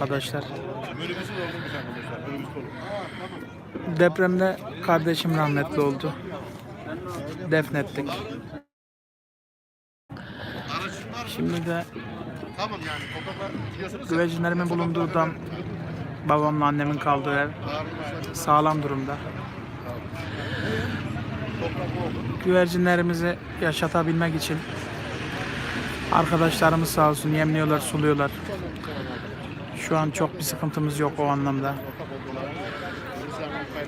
arkadaşlar. Depremde kardeşim rahmetli oldu. Defnettik. Şimdi de güvercinlerimin bulunduğu dam babamla annemin kaldığı ev sağlam durumda. Güvercinlerimizi yaşatabilmek için arkadaşlarımız sağ olsun yemliyorlar, suluyorlar. Şu an çok bir sıkıntımız yok o anlamda.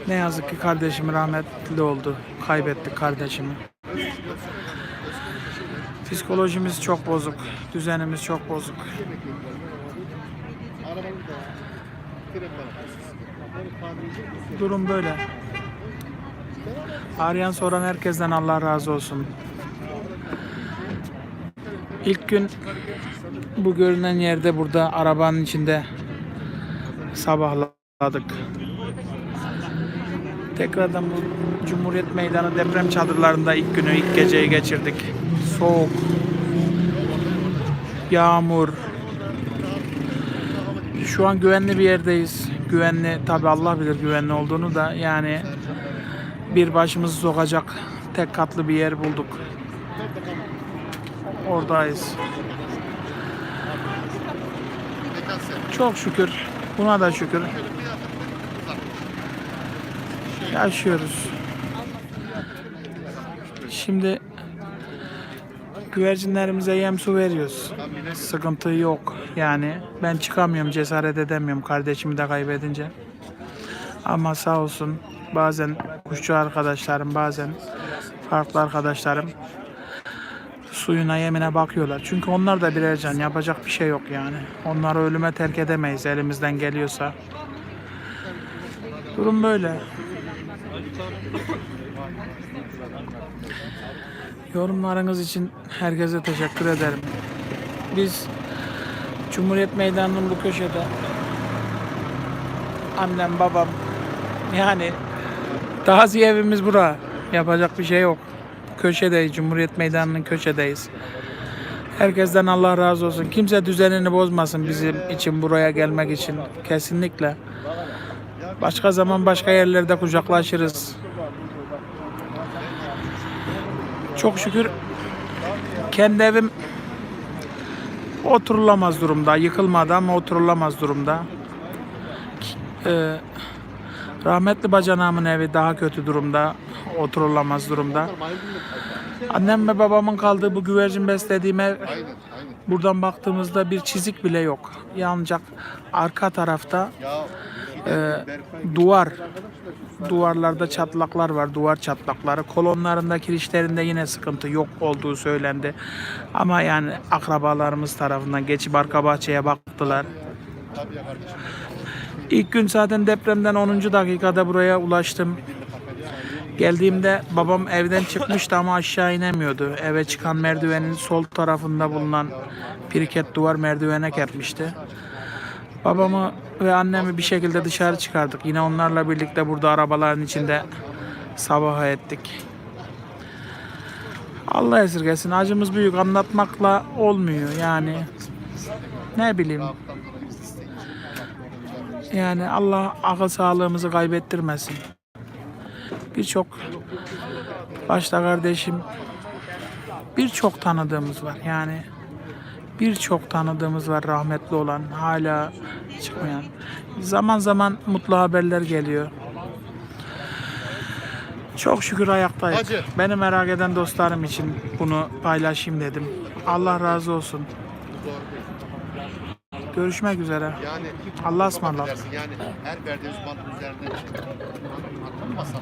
Ne yazık ki kardeşim rahmetli oldu. Kaybettik kardeşimi. Psikolojimiz çok bozuk. Düzenimiz çok bozuk. Durum böyle. Arayan soran herkesten Allah razı olsun. İlk gün bu görünen yerde burada arabanın içinde sabahladık. Tekrardan bu Cumhuriyet Meydanı deprem çadırlarında ilk günü, ilk geceyi geçirdik. Soğuk, yağmur. Şu an güvenli bir yerdeyiz. Güvenli, tabi Allah bilir güvenli olduğunu da yani bir başımızı sokacak tek katlı bir yer bulduk. Oradayız. Çok şükür. Buna da şükür. Yaşıyoruz. Şimdi güvercinlerimize yem su veriyoruz. Sıkıntı yok. Yani ben çıkamıyorum, cesaret edemiyorum kardeşimi de kaybedince. Ama sağ olsun bazen kuşçu arkadaşlarım, bazen farklı arkadaşlarım suyuna yemine bakıyorlar. Çünkü onlar da birer can. Yapacak bir şey yok yani. Onları ölüme terk edemeyiz elimizden geliyorsa. Durum böyle. Yorumlarınız için herkese teşekkür ederim. Biz Cumhuriyet Meydanı'nın bu köşede annem, babam yani tazi evimiz bura. Yapacak bir şey yok. Köşedeyiz. Cumhuriyet Meydanı'nın köşedeyiz. Herkesten Allah razı olsun. Kimse düzenini bozmasın bizim için buraya gelmek için. Kesinlikle. Başka zaman başka yerlerde kucaklaşırız. Çok şükür kendi evim oturulamaz durumda. Yıkılmadı ama oturulamaz durumda. Ee, rahmetli bacanağımın evi daha kötü durumda. Oturulamaz durumda. Annem ve babamın kaldığı bu güvercin beslediğim ev buradan baktığımızda bir çizik bile yok. Yalnızca arka tarafta e, duvar duvarlarda çatlaklar var, duvar çatlakları. Kolonlarında, kirişlerinde yine sıkıntı yok olduğu söylendi. Ama yani akrabalarımız tarafından geçip arka bahçeye baktılar. İlk gün zaten depremden 10. dakikada buraya ulaştım. Geldiğimde babam evden çıkmıştı ama aşağı inemiyordu. Eve çıkan merdivenin sol tarafında bulunan piriket duvar merdivene kertmişti. Babamı ve annemi bir şekilde dışarı çıkardık. Yine onlarla birlikte burada arabaların içinde sabaha ettik. Allah esirgesin. Acımız büyük. Anlatmakla olmuyor yani. Ne bileyim. Yani Allah akıl sağlığımızı kaybettirmesin. Birçok başta kardeşim birçok tanıdığımız var. Yani birçok tanıdığımız var rahmetli olan hala çıkmayan. Zaman zaman mutlu haberler geliyor. Çok şükür ayaktayız. Hacı. Beni merak eden dostlarım için bunu paylaşayım dedim. Allah razı olsun. Görüşmek üzere. Yani Allah'a ısmarladık. Yani her verdiğiniz bantın üzerinde atılmasa